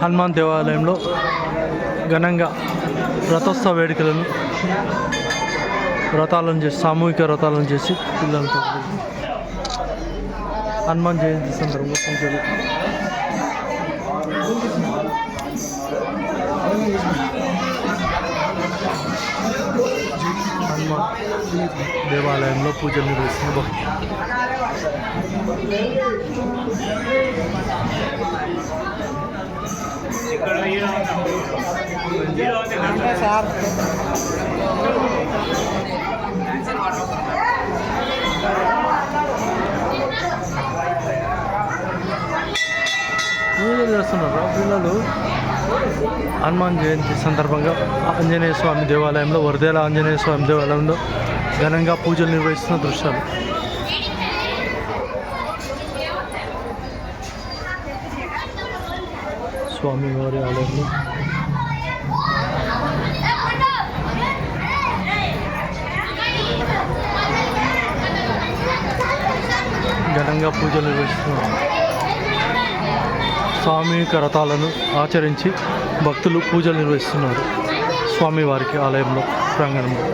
హనుమాన్ దేవాలయంలో ఘనంగా రథోత్సవ వేడుకలను వ్రతాలను చేసి సామూహిక వ్రతాలను చేసి పిల్లలతో హనుమాన్ జయంతి సందర్భంగా పూజలు. హనుమాన్ దేవాలయంలో పూజలు నిర్వహిస్తున్న సార్ పూజలు చేస్తున్నారు. పిల్లలు హనుమాన్ జయంతి సందర్భంగా ఆంజనేయ స్వామి దేవాలయంలో వరదేల ఆంజనేయ స్వామి దేవాలయంలో ఘనంగా పూజలు నిర్వహిస్తున్న దృశ్యాలు. స్వామి వారి ఆలయంలో ఘనంగా పూజలు నిర్వహిస్తున్నారు స్వామి రథాలను ఆచరించి భక్తులు పూజలు నిర్వహిస్తున్నారు. స్వామివారికి ఆలయంలో ప్రాంగణంలో.